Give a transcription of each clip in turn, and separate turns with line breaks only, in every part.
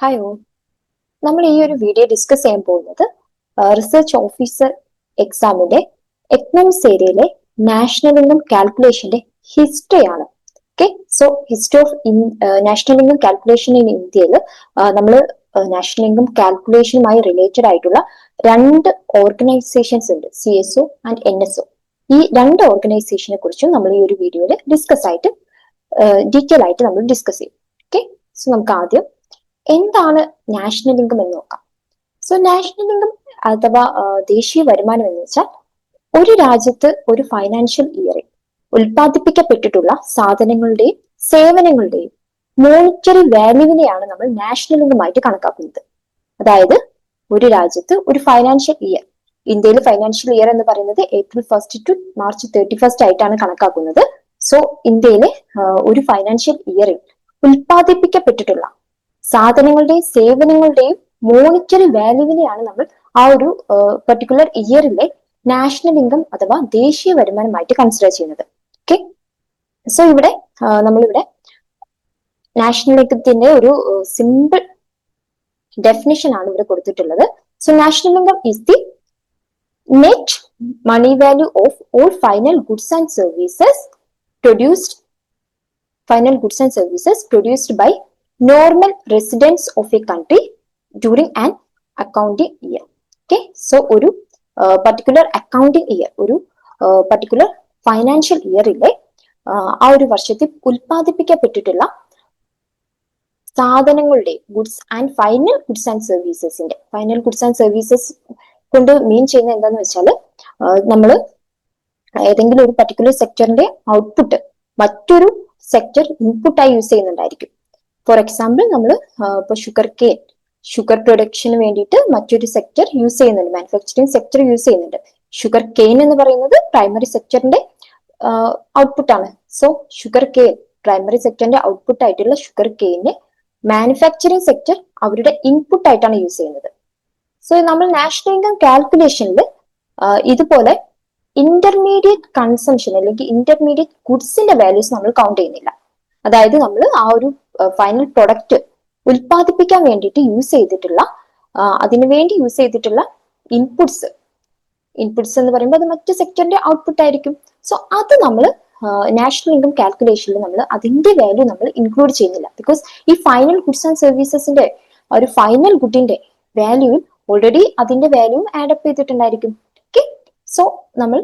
Hi ഓ നമ്മൾ ഈ ഒരു വീഡിയോ ഡിസ്കസ് ചെയ്യാൻ പോകുന്നത് റിസർച്ച് ഓഫീസർ എക്സാമിന്റെ എക്കണോമിക്സ് ഏരിയയിലെ നാഷണൽ ഇൻകം കാൽക്കുലേഷന്റെ ഹിസ്റ്ററി ആണ്. Okay so history of national income calculation in ഇന്ത്യയിൽ നമ്മൾ നാഷണൽ ഇൻകം കാൽക്കുലേഷനുമായി റിലേറ്റഡ് ആയിട്ടുള്ള രണ്ട് ഓർഗനൈസേഷൻസ് ഉണ്ട് C S O and N S O ഈ രണ്ട് ഓർഗനൈസേഷനെ കുറിച്ചും നമ്മൾ ഈ ഒരു വീഡിയോയിൽ ഡിസ്കസ് ആയിട്ട് ഡീറ്റെയിൽ ആയിട്ട് നമ്മൾ ഡിസ്കസ് ചെയ്യും. ഓക്കെ സോ നമുക്ക് ആദ്യം എന്താണ് നാഷണൽ ഇൻകം എന്ന് നോക്കാം. സോ നാഷണൽ ഇൻകം അഥവാ ദേശീയ വരുമാനം എന്ന് വെച്ചാൽ ഒരു രാജ്യത്ത് ഒരു ഫൈനാൻഷ്യൽ ഇയറിൽ ഉൽപ്പാദിപ്പിക്കപ്പെട്ടിട്ടുള്ള സാധനങ്ങളുടെയും സേവനങ്ങളുടെയും മോണിറ്ററി വാല്യൂവിനെയാണ് നമ്മൾ നാഷണൽ ഇൻകമായിട്ട് കണക്കാക്കുന്നത്. അതായത് ഒരു രാജ്യത്ത് ഒരു ഫൈനാൻഷ്യൽ ഇയർ ഇന്ത്യയിൽ ഫൈനാൻഷ്യൽ ഇയർ എന്ന് പറയുന്നത് April first to March thirty first ആയിട്ടാണ് കണക്കാക്കുന്നത്. സോ ഇന്ത്യയിലെ ഒരു ഫൈനാൻഷ്യൽ ഇയറിൽ ഉൽപ്പാദിപ്പിക്കപ്പെട്ടിട്ടുള്ള സാധനങ്ങളുടെയും സേവനങ്ങളുടെയും മോണിറ്ററി വാല്യൂവിനെയാണ് നമ്മൾ ആ ഒരു പെർട്ടിക്കുലർ ഇയറിലെ നാഷണൽ ഇൻകം അഥവാ ദേശീയ വരുമാനമായിട്ട് കൺസിഡർ ചെയ്യുന്നത്. ഓക്കെ സോ ഇവിടെ നമ്മളിവിടെ നാഷണൽ ഇൻകത്തിന്റെ ഒരു സിമ്പിൾ ഡെഫിനിഷൻ ആണ് ഇവിടെ കൊടുത്തിട്ടുള്ളത്. So national income is the net money value of all final goods and services produced final goods and services produced by normal residence of a country during an accounting year okay so ഒരു particular accounting year ഒരു particular financial ഇയറിലെ ആ ഒരു വർഷത്തിൽ ഉൽപ്പാദിപ്പിക്കപ്പെട്ടിട്ടുള്ള സാധനങ്ങളുടെ goods and final goods and സർവീസസിന്റെ final goods and services കൊണ്ട് mean ചെയ്യുന്ന എന്താന്ന് വെച്ചാൽ നമ്മൾ ഏതെങ്കിലും ഒരു പർട്ടിക്കുലർ സെക്ടറിന്റെ ഔട്ട്പുട്ട് മറ്റൊരു സെക്ടർ ഇൻപുട്ടായി യൂസ് ചെയ്യുന്നുണ്ടായിരിക്കും. ഫോർ എക്സാമ്പിൾ നമ്മൾ ഇപ്പോൾ ഷുഗർ കെയിൻ ഷുഗർ പ്രൊഡക്ഷന് വേണ്ടിയിട്ട് മറ്റൊരു സെക്ടർ യൂസ് ചെയ്യുന്നുണ്ട്. മാനുഫാക്ചറിങ് സെക്ടർ യൂസ് ചെയ്യുന്നുണ്ട്. ഷുഗർ കെയിൻ എന്ന് പറയുന്നത് പ്രൈമറി സെക്ടറിന്റെ ഔട്ട്പുട്ട് ആണ്. സോ ഷുഗർ കെയിൻ പ്രൈമറി സെക്ടറിന്റെ ഔട്ട്പുട്ട് ആയിട്ടുള്ള ഷുഗർ കെയിനെ മാനുഫാക്ചറിങ് സെക്ടർ അവരുടെ ഇൻപുട്ട് ആയിട്ടാണ് യൂസ് ചെയ്യുന്നത്. സോ നമ്മൾ നാഷണൽ ഇൻകം കാൽക്കുലേഷനിൽ ഇതുപോലെ ഇന്റർമീഡിയറ്റ് കൺസംഷൻ അല്ലെങ്കിൽ ഇന്റർമീഡിയറ്റ് ഗുഡ്സിന്റെ വാല്യൂസ് നമ്മൾ കൗണ്ട് ചെയ്യുന്നില്ല. അതായത് നമ്മൾ ആ ഒരു ഫൈനൽ പ്രൊഡക്റ്റ് ഉൽപ്പാദിപ്പിക്കാൻ വേണ്ടിയിട്ട് യൂസ് ചെയ്തിട്ടുള്ള അതിനുവേണ്ടി യൂസ് ചെയ്തിട്ടുള്ള ഇൻപുട്സ് ഇൻപുട്സ് എന്ന് പറയുമ്പോൾ അത് മറ്റു സെക്ടറിന്റെ ഔട്ട്പുട്ട് ആയിരിക്കും. സോ അത് നമ്മൾ നാഷണൽ ഇൻകം കാൽക്കുലേഷനിൽ നമ്മൾ അതിന്റെ വാല്യൂ നമ്മൾ ഇൻക്ലൂഡ് ചെയ്യുന്നില്ല. ബിക്കോസ് ഈ ഫൈനൽ ഗുഡ്സ് ആൻഡ് സർവീസസിന്റെ ഒരു ഫൈനൽ ഗുഡിന്റെ വാല്യൂ ഓൾറെഡി അതിന്റെ വാല്യൂ ആഡപ്പ് ചെയ്തിട്ടുണ്ടായിരിക്കും. ഓക്കെ സോ നമ്മൾ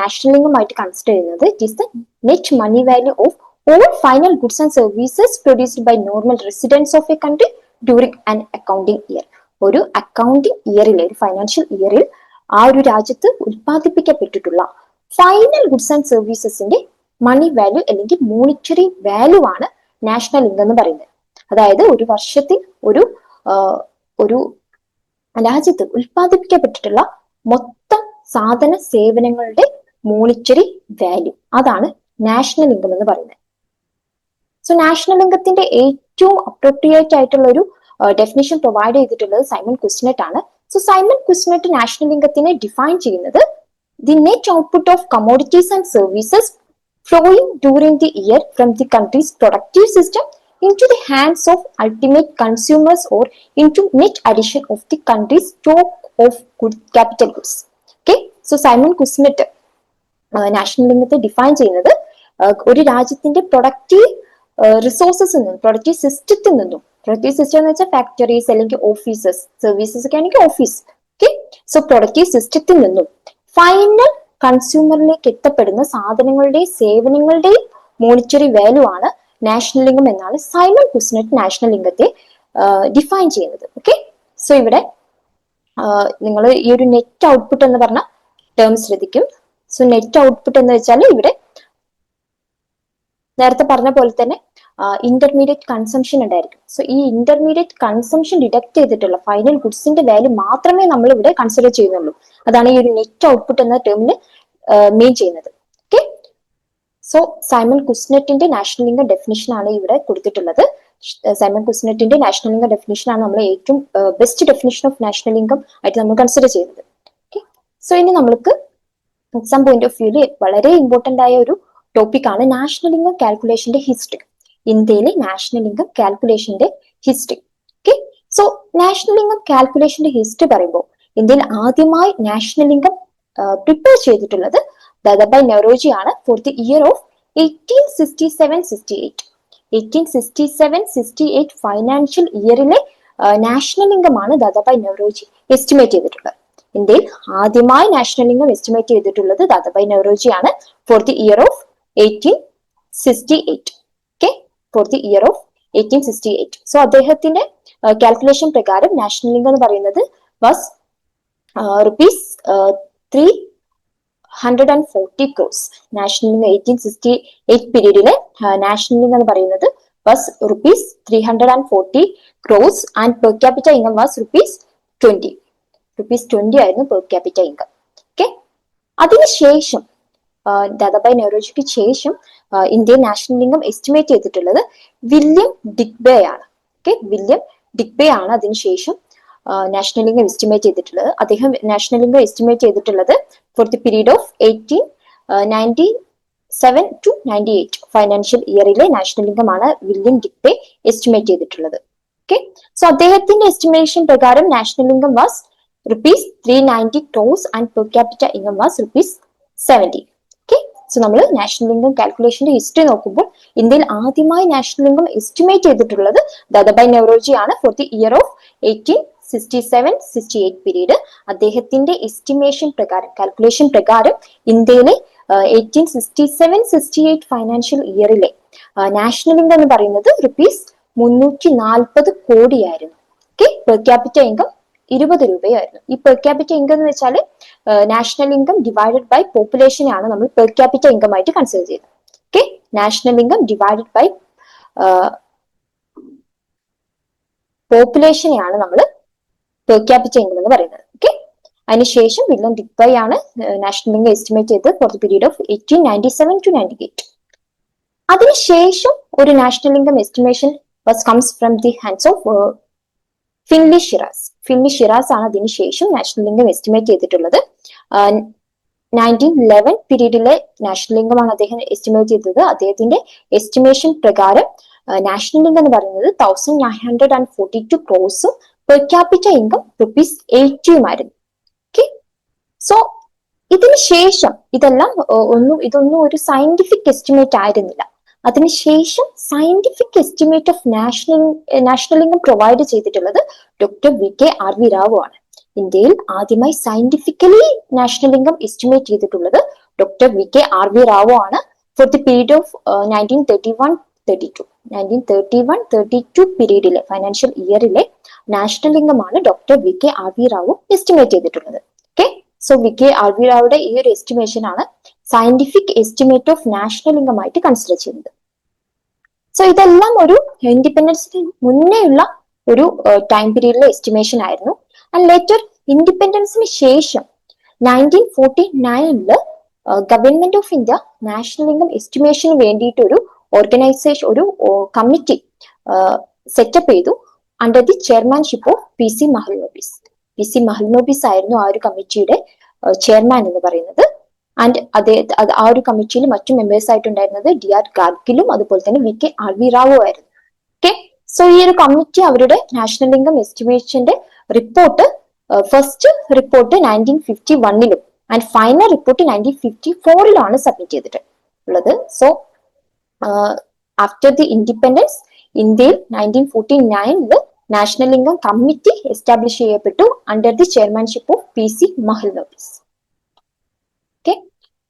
നാഷണൽ ഇൻകം ആയിട്ട് കൺസിഡർ ചെയ്യുന്നത് it is the net money value of all final goods and services produced by normal residents of a country during an accounting year. ഒരു accounting ഇയറിൽ ഒരു financial ഇയറിൽ ആ ഒരു രാജ്യത്ത് ഉത്പാദിപ്പിക്കപ്പെട്ടിട്ടുള്ള ഫൈനൽ ഗുഡ്സ് ആൻഡ് സർവീസസിന്റെ മണി വാല്യൂ അല്ലെങ്കിൽ മോണിറ്ററി വാല്യൂ ആണ് നാഷണൽ ഇൻകം എന്ന് പറയുന്നത്. അതായത് ഒരു വർഷത്തിൽ ഒരു ഒരു രാജ്യത്ത് ഉത്പാദിപ്പിക്കപ്പെട്ടിട്ടുള്ള മൊത്തം സാധന സേവനങ്ങളുടെ മോണിറ്ററി വാല്യൂ അതാണ് നാഷണൽ ഇൻകം എന്ന് പറയുന്നത്. സോ നാഷണൽ ലിംഗത്തിന്റെ ഏറ്റവും അപ്രോപ്രിയേറ്റ് ആയിട്ടുള്ള ഒരു ഡെഫിനേഷൻ പ്രൊവൈഡ് ചെയ്തിട്ടുള്ളത് സൈമൺ കുസ്നെറ്റ് ആണ്. സോ സൈമൺ കുസ്നെറ്റ് നാഷണൽ ലിംഗത്തിനെ ഡിഫൈൻ ചെയ്യുന്നത് the net output of commodities and services flowing during the year from the country's productive system into the hands of ultimate consumers or into net addition of the country's stock of good capital goods okay so Simon Kuznets national ലിംഗത്തെ define ചെയ്യുന്നത് ഒരു രാജ്യത്തിന്റെ productive resources നിന്നും productive സിസ്റ്റത്തിൽ നിന്നും. Productive system എന്ന് വെച്ചാൽ factories അല്ലെങ്കിൽ offices services ഒക്കെ ആണെങ്കിൽ ഓഫീസ് ഓക്കെ സോ പ്രൊഡക്റ്റീവ് സിസ്റ്റത്തിൽ നിന്നും ഫൈനൽ കൺസ്യൂമറിലേക്ക് എത്തപ്പെടുന്ന സാധനങ്ങളുടെയും സേവനങ്ങളുടെയും മോണിറ്ററി വാല്യൂ ആണ് നാഷണൽ ലിംഗം എന്നാണ് സൈമൺ കുസ്നെറ്റ് നാഷണൽ ലിംഗത്തെ ഡിഫൈൻ ചെയ്യുന്നത്. ഓക്കെ സോ ഇവിടെ നിങ്ങൾ ഈ ഒരു നെറ്റ് ഔട്ട്പുട്ട് എന്ന് പറഞ്ഞ ടേം ശ്രദ്ധിക്കും. സോ നെറ്റ് ഔട്ട്പുട്ട് എന്ന് വെച്ചാൽ ഇവിടെ നേരത്തെ പറഞ്ഞ പോലെ തന്നെ ഇന്റർമീഡിയറ്റ് കൺസംഷൻ ഉണ്ടായിരിക്കും. സോ ഈ ഇന്റർമീഡിയറ്റ് കൺസംഷൻ ഡിഡക്ട് ചെയ്തിട്ടുള്ള ഫൈനൽ ഗുഡ്സിന്റെ വാല്യൂ മാത്രമേ നമ്മൾ ഇവിടെ കൺസിഡർ ചെയ്യുന്നുള്ളൂ. അതാണ് ഈ ഒരു നെറ്റ് ഔട്ട്പുട്ട് എന്ന ടേമിന് മെയിൻ ചെയ്യുന്നത്. ഓക്കെ സോ സൈമൺ കുസ്നെറ്റിന്റെ നാഷണൽ ഇൻകം ഡെഫിനിഷൻ ആണ് ഇവിടെ കൊടുത്തിട്ടുള്ളത്. സൈമൺ കുസ്നെറ്റിന്റെ നാഷണൽ ഇൻകം ഡെഫിനിഷൻ ആണ് നമ്മൾ ഏറ്റവും best definition of national income ആയിട്ട് നമ്മൾ കൺസിഡർ ചെയ്യുന്നത്. ഓക്കെ സോ ഇനി നമ്മൾക്ക് എക്സാം പോയിന്റ് ഓഫ് വ്യൂൽ വളരെ ഇമ്പോർട്ടന്റ് ആയ ഒരു ടോപ്പിക്കാണ് നാഷണൽ ഇൻകം കാൽക്കുലേഷന്റെ ഹിസ്റ്ററി ഇന്ത്യയിലെ national income കാൽക്കുലേഷന്റെ history okay so national income കാൽക്കുലേഷന്റെ history പറയുമ്പോൾ ഇന്ത്യയിൽ ആദ്യമായി നാഷണൽ ഇൻകം പ്രിപ്പയർ ചെയ്തിട്ടുള്ളത് ദാദാബായ് നെഹ്റോജി ആണ് for the year of eighteen sixty seven sixty eight eighteen sixty seven sixty eight financial ഇയറിലെ national income ആണ് Dadabhai നെഹ്റോജി estimate ചെയ്തിട്ടുള്ളത്. ഇന്ത്യയിൽ ആദ്യമായി നാഷണൽ ഇൻകം എസ്റ്റിമേറ്റ് ചെയ്തിട്ടുള്ളത് ദാദാബായ് നെഹ്റോജി ആണ് for the year of eighteen okay for the year of eighteen sixty eight so അദ്ദേഹത്തിന്റെ calculation പ്രകാരം national income എന്ന് പറയുന്നത് was rupees three hundred and forty crores national income eighteen sixty eight പീരീഡിലെ national income എന്ന് പറയുന്നത് was rupees three hundred and forty crores and per capita income was rupees twenty rupees twenty ആയിരുന്നു per capita income okay അതിനുശേഷം ദാദാബായ് നെഹ്റോജിക്ക് ശേഷം Indian national income estimate ചെയ്തിട്ടുള്ളത് William Digby ആണ്. Okay William Digby ആണ് അതിനുശേഷം നാഷണൽ ഇൻകം എസ്റ്റിമേറ്റ് ചെയ്തിട്ടുള്ളത്. അദ്ദേഹം നാഷണൽ ഇൻകം എസ്റ്റിമേറ്റ് ചെയ്തിട്ടുള്ളത് for the period of eighteen ninety seven to ninety eight financial ഇയറിലെ national income ആണ് വില്യം ഡിഗ്ബേ എസ്റ്റിമേറ്റ് ചെയ്തിട്ടുള്ളത്. Okay so അദ്ദേഹത്തിന്റെ എസ്റ്റിമേഷൻ പ്രകാരം national income was rupees three ninety crores and per capita income was rupees seventy so നമ്മൾ national income കാൽക്കുലേഷന്റെ history നോക്കുമ്പോൾ ഇന്ത്യയിൽ ആദ്യമായി national income estimate ചെയ്തിട്ടുള്ളത് ദദബായ് നെവറോജി ആണ് for the year of eighteen sixty seven sixty eight period അദ്ദേഹത്തിന്റെ estimation പ്രകാരം calculation പ്രകാരം ഇന്ത്യയിലെ eighteen sixty seven sixty eight financial ഇയറിലെ national income എന്ന് പറയുന്നത് റുപ്പീസ് മുന്നൂറ്റി നാൽപ്പത് കോടിയായിരുന്നു. ഓക്കെ പെർ ക്യാപിറ്റ ഇൻകം ഇരുപത് രൂപയായിരുന്നു. ഈ പെർ ക്യാപിറ്റ ഇൻകം എന്ന് വെച്ചാൽ നാഷണൽ ഇൻകം ഡിവൈഡഡ് ബൈ പോപ്പുലേഷനെയാണ് നമ്മൾ പെർ ക്യാപിറ്റ ഇൻകം ആയിട്ട് കൺസിഡർ ചെയ്തത് okay national income divided by പോപ്പുലേഷനെയാണ് നമ്മൾ പെർ ക്യാപിറ്റ ഇൻകം എന്ന് പറയുന്നത്. ഓക്കെ അതിനുശേഷം വില്ലൻ ഡിപ്പൈ ആണ് നാഷണൽ ഇൻകം എസ്റ്റിമേറ്റ് ചെയ്തത് for the period of eighteen ninety seven to ninety eight അതിനുശേഷം ഒരു national income estimation was comes from the hands of Findlay Shirras Findlay Shirras ആണ് അതിനുശേഷം national ലിംഗം എസ്റ്റിമേറ്റ് ചെയ്തിട്ടുള്ളത്. Nineteen eleven പീരീഡിലെ national ലിംഗമാണ് അദ്ദേഹം എസ്റ്റിമേറ്റ് ചെയ്തത്. അദ്ദേഹത്തിന്റെ എസ്റ്റിമേഷൻ പ്രകാരം നാഷണൽ ലിംഗം എന്ന് പറയുന്നത് thousand nine hundred and forty two ക്രോസും per capita income rupees എയ്റ്റിയുമായിരുന്നു ഓക്കെ സോ ഇതിന് ശേഷം ഇതെല്ലാം ഒന്നും ഇതൊന്നും ഒരു സയന്റിഫിക് എസ്റ്റിമേറ്റ് ആയിരുന്നില്ല. അതിനുശേഷം scientific estimate of national national income provide ചെയ്തിട്ടുള്ളത് doctor V K R V Rao ആണ്. ഇന്ത്യയിൽ ആദ്യമായി സയന്റിഫിക്കലി നാഷണൽ ഇൻകം എസ്റ്റിമേറ്റ് ചെയ്തിട്ടുള്ളത് doctor V K R V Rao ആണ് for the period of nineteen thirty one thirty two nineteen thirty one thirty two പീരീഡിലെ financial ഇയറിലെ national ഇൻകമാണ് doctor V K R V Rao estimate ചെയ്തിട്ടുള്ളത്. Okay so V K R V റാവുടെ ഈ ഒരു estimation ആണ് scientific estimate of national income consider ചെയ്യുന്നത്. So ഇതെല്ലാം ഒരു ഇൻഡിപെൻഡൻസിന് മുന്നേയുള്ള ഒരു ടൈം പീരീഡിലെ എസ്റ്റിമേഷൻ ആയിരുന്നു. ആൻഡ് ലേറ്റർ ഇൻഡിപെൻഡൻസിന് ശേഷം nineteen forty നയനിൽ government of India national income എസ്റ്റിമേഷന് വേണ്ടിയിട്ട് ഒരു ഓർഗനൈസേഷൻ ഒരു കമ്മിറ്റി സെറ്റപ്പ് ചെയ്തു under the chairmanship of P C Mahalanobis P C Mahalanobis ആയിരുന്നു ആ ഒരു കമ്മിറ്റിയുടെ ചെയർമാൻ എന്ന് പറയുന്നത്. ആൻഡ് അതേ ആ ഒരു കമ്മിറ്റിയിൽ മറ്റു മെമ്പേഴ്സ് ആയിട്ടുണ്ടായിരുന്നത് ഡി ആർ ഗാഡ്ഗിലും അതുപോലെ തന്നെ V K R V Rao ആയിരുന്നു. ഓക്കെ സോ ഈ ഒരു കമ്മിറ്റി അവരുടെ national income എസ്റ്റിമേഷന്റെ report first report nineteen fifty വണ്ണിലും and final report nineteen fifty ഫോറിലാണ് submit ചെയ്തിട്ട് ഉള്ളത് സോ ആഫ്റ്റർ ദി ഇൻഡിപെൻഡൻസ് ഇന്ത്യയിൽ നയന്റീൻ ഫോർട്ടി നയനിൽ നാഷണൽ ഇൻകം കമ്മിറ്റി എസ്റ്റാബ്ലിഷ് ചെയ്യപ്പെട്ടു under the chairmanship of P C Mahalanobis okay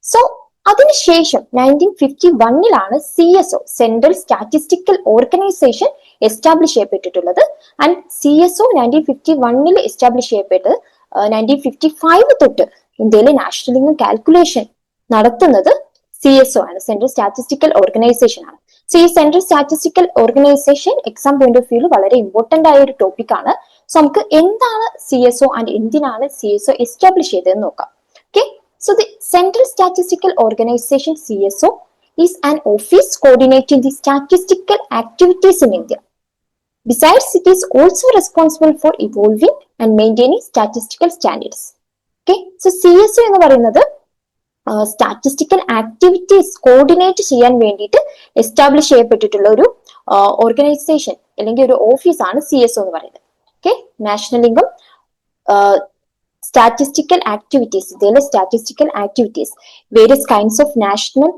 so അതിനുശേഷം nineteen fifty വണ്ണിലാണ് C S O central statistical organisation establish ചെയ്യപ്പെട്ടിട്ടുള്ളത്. And C S O nineteen fifty വണ്ണിൽ establish ചെയ്യപ്പെട്ടത് nineteen fifty five തൊട്ട് ഇന്ത്യയിലെ national income calculation നടത്തുന്നത് C S O ആണ് central statistical organisation ആണ്. So ഈ central statistical organisation exam point of വ്യൂവിൽ വളരെ ഇമ്പോർട്ടന്റ് ആയ ഒരു ടോപ്പിക് ആണ്. സോ നമുക്ക് എന്താണ് സി എസ് ഒ ആൻഡ് എന്തിനാണ് സി എസ് ഒ എസ്റ്റാബ്ലിഷ് ചെയ്തതെന്ന് നോക്കാം. Okay central statistical organisation C S O is an office coordinating the statistical activities in India. Besides, it is also responsible for evolving statistical standards okay so C S O എന്ന് പറയുന്നത് statistical activities coordinate ചെയ്യാൻ വേണ്ടിയിട്ട് establish ചെയ്യപ്പെട്ടിട്ടുള്ള ഒരു organisation അല്ലെങ്കിൽ ഒരു ഓഫീസാണ് C S O എന്ന് പറയുന്നത്. Okay national income statistical activities ഇതിലെ statistical activities various kinds of national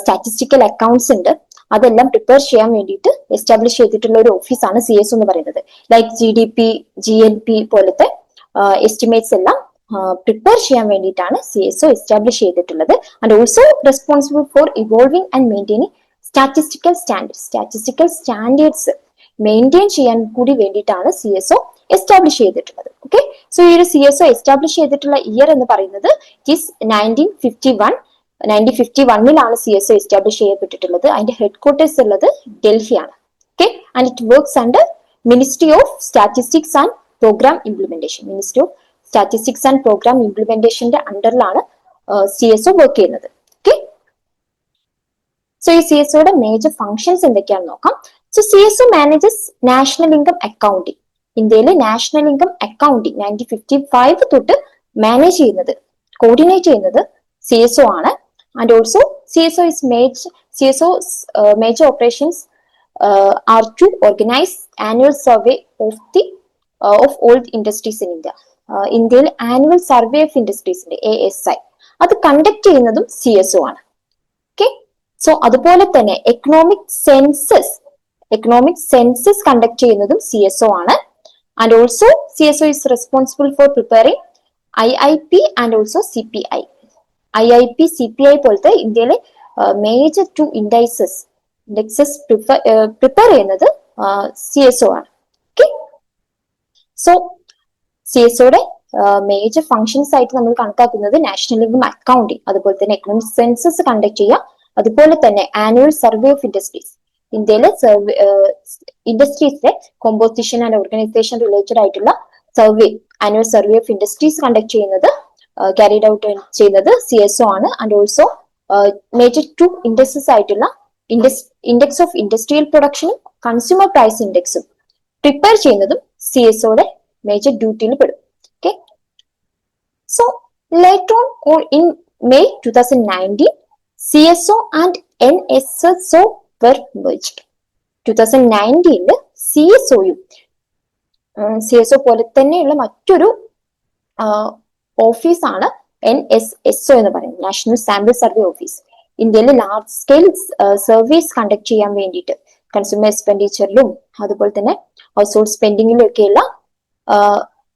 statistical accounts ഉണ്ട്. അതെല്ലാം പ്രിപ്പയർ ചെയ്യാൻ വേണ്ടിയിട്ട് എസ്റ്റാബ്ലിഷ് ചെയ്തിട്ടുള്ള ഒരു ഓഫീസാണ് സി എസ് എന്ന് പറയുന്നത്. Like G D P G N P പോലത്തെ എസ്റ്റിമേറ്റ്സ് എല്ലാം പ്രിപ്പയർ ചെയ്യാൻ വേണ്ടിയിട്ടാണ് സി എസ് ഒ എസ്റ്റാബ്ലിഷ് ചെയ്തിട്ടുള്ളത്. And also responsible for evolving and maintaining statistical standards statistical standards maintain ചെയ്യാൻ കൂടി വേണ്ടിയിട്ടാണ് സി എസ് ഒ എസ്റ്റാബ്ലിഷ് ചെയ്തിട്ടുള്ളത്. ഓക്കെ സോ ഈ ഒരു സി എസ് ഒ എസ്റ്റാബ്ലിഷ് ചെയ്തിട്ടുള്ള ഇയർ എന്ന് പറയുന്നത് it nineteen fifty one nineteen fifty വണ്ണിലാണ് C S O establish ചെയ്യപ്പെട്ടിട്ടുള്ളത്. അതിന്റെ ഹെഡ് ക്വാർട്ടേഴ്സ് ഉള്ളത് ഡൽഹിയാണ്. Okay and it works under ministry of statistics and programme implementation ministry of statistics and programme ഇംപ്ലിമെന്റേഷന്റെ അണ്ടറിലാണ് C S O work ചെയ്യുന്നത്. Okay so ഈ C S ഒയുടെ major functions എന്തൊക്കെയാണെന്ന് നോക്കാം. So C S O manages national income accounting ഇന്ത്യയിലെ national income accounting nineteen fifty five തൊട്ട് manage ചെയ്യുന്നത് coordinate ചെയ്യുന്നത് സി എസ് ഒ ആണ്. And also C S O is മേജ് C S O major operations are to organise annual survey of the of old industries in India ഇന്ത്യയിൽ annual survey of ഇൻഡസ്ട്രീസിന്റെ A S I അത് conduct ചെയ്യുന്നതും C S O ആണ്. Okay so അതുപോലെ തന്നെ economic census economic census conduct ചെയ്യുന്നതും C S O ആണ്. I P and also C P I I I P C P I പോലത്തെ ഇന്ത്യയിലെ major two indices indexes prepare ചെയ്യുന്നത് C S O ആണ്. Okay so C S ഒയുടെ major functions ആയിട്ട് നമ്മൾ കണക്കാക്കുന്നത് നാഷണൽ ഇൻകം അക്കൗണ്ടിങ് അതുപോലെ തന്നെ എക്കണോമിക് സെൻസസ് കണ്ടക്ട് ചെയ്യുക അതുപോലെ തന്നെ ആനുവൽ സർവേ ഓഫ് ഇൻഡസ്ട്രീസ് ഇന്ത്യയിലെ സർവേ ഇൻഡസ്ട്രീസിലെ കോമ്പോസിഷൻ ആൻഡ് ഓർഗനൈസേഷൻ റിലേറ്റഡ് ആയിട്ടുള്ള survey annual survey of industries conduct ചെയ്യുന്നത് ക്യാരിഡ് ഔട്ട് ചെയ്യുന്നത് സി എസ് ഒ ആണ്. And also major two industries ആയിട്ടുള്ള ഇൻഡെക്സ് ഓഫ് ഇൻഡസ്ട്രിയൽ പ്രൊഡക്ഷനും കൺസ്യൂമർ പ്രൈസ് ഇൻഡെക്സും പ്രിപ്പയർ ചെയ്യുന്നതും സി എസ് ഒയുടെ മേജർ ഡ്യൂട്ടിയിൽ പെടും. Okay so late on in May two thousand nineteen C S O and N S S O were merged two thousand നയന്റീനിൽ C S ഒയും C S O പോലെ തന്നെയുള്ള മറ്റൊരു ഓഫീസാണ് എൻ എസ് എസ് ഒ എന്ന് പറയുന്നത്. National sample survey office ഇന്ത്യയിലെ large scale service conduct ചെയ്യാൻ വേണ്ടിയിട്ട് കൺസ്യൂമർ എക്സ്പെൻഡിച്ചറിലും അതുപോലെ തന്നെ ഹൗസ് ഹോൾഡ് സ്പെൻഡിങ്ങിലും ഒക്കെയുള്ള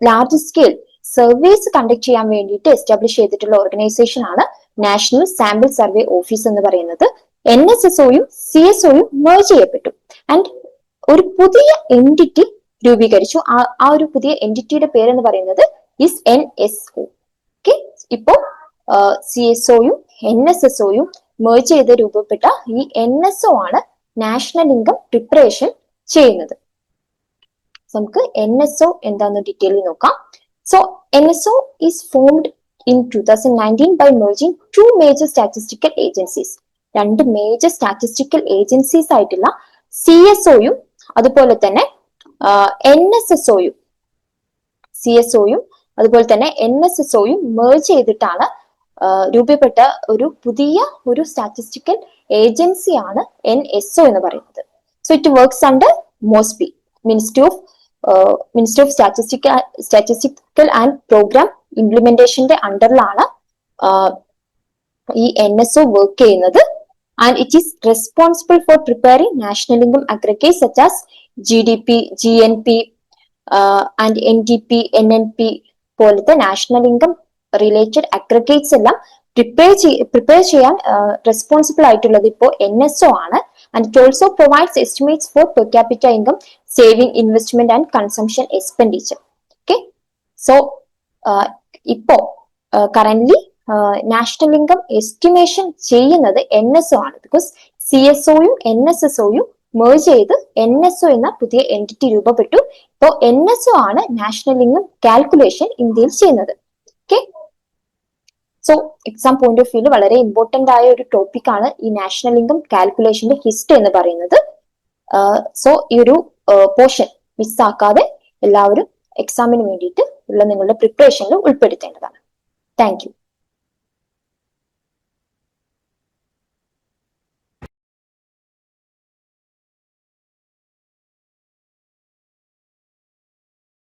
ലാർജ് സ്കെയിൽ സർവീസ് കണ്ടക്ട് ചെയ്യാൻ വേണ്ടിയിട്ട് എസ്റ്റാബ്ലിഷ് ചെയ്തിട്ടുള്ള ഓർഗനൈസേഷൻ ആണ് നാഷണൽ സാമ്പിൾ സർവേ ഓഫീസ് എന്ന് പറയുന്നത്. എൻ എസ് എസ് ഒയും സി എസ് ഒയും മേർജ് ചെയ്യപ്പെട്ടു. ആൻഡ് ഒരു പുതിയ എന്റിറ്റി രൂപീകരിച്ചു. ആ ആ ഒരു പുതിയ എന്റിറ്റിയുടെ പേരെന്ന് പറയുന്നത് is N S O okay ഇപ്പോൾ സി എസ് ഒയും എൻ എസ് എസ് ഒയും മേർജ് ചെയ്ത് രൂപപ്പെട്ട ഈ എൻ എസ് ഒ ആണ് നാഷണൽ ഇൻകം പ്രിപ്പറേഷൻ ചെയ്യുന്നത്. നമുക്ക് എൻ എസ് ഒ എന്താന്ന് ഡീറ്റെയിൽ നോക്കാം. So N S O is formed in two thousand nineteen by merging two major statistical agencies രണ്ട് മേജർ സ്റ്റാറ്റിസ്റ്റിക്കൽ ഏജൻസീസ് ആയിട്ടുള്ള സി എസ് ഒയും അതുപോലെ തന്നെ എൻ എസ് എസ് ഒയും സി എസ് ഒയും അതുപോലെ തന്നെ എൻ എസ് എസ് ഒയും മേർജ് ചെയ്തിട്ടാണ് രൂപപ്പെട്ട ഒരു പുതിയ ഒരു സ്റ്റാറ്റിസ്റ്റിക്കൽ ഏജൻസിയാണ് എൻ എസ് ഒ എന്ന് പറയുന്നത്. So it works under MoSPI ministry of ministry of statistical statistical and programme ഇംപ്ലിമെന്റേഷന്റെ അണ്ടറിലാണ് ഈ എൻ എസ് ഒ വർക്ക് ചെയ്യുന്നത്. Income aggregate such as G D P G N P and N D P N N P പോലത്തെ national income related aggregates എല്ലാം prepare prepare ചെയ്യാൻ responsible ആയിട്ടുള്ളത് ഇപ്പോൾ N S O ആണ്. And it also provides estimates for per capital income saving investment and consumption expenditure okay so ഇപ്പോ current national income estimation ചെയ്യുന്നത് N S O ആണ്. Because C S ഒയും N S S ഒയും merge ചെയ്ത് N S O എന്ന പുതിയ entity രൂപപ്പെട്ടു. ഇപ്പോൾ എൻ എസ് ഒ ആണ് നാഷണൽ ഇൻകം കാൽക്കുലേഷൻ ഇന്ത്യയിൽ ചെയ്യുന്നത്. Okay so exam point of വ്യൂൽ വളരെ ഇമ്പോർട്ടന്റ് ആയ ഒരു ടോപ്പിക് ആണ് ഈ നാഷണൽ ഇൻകം കാൽക്കുലേഷന്റെ ഹിസ്റ്ററി എന്ന് പറയുന്നത്. സോ ഈ ഒരു പോർഷൻ മിസ്സാക്കാതെ എല്ലാവരും എക്സാമിന് വേണ്ടിയിട്ട് ഉള്ള നിങ്ങളുടെ പ്രിപ്പറേഷനിൽ ഉൾപ്പെടുത്തേണ്ടതാണ്. താങ്ക്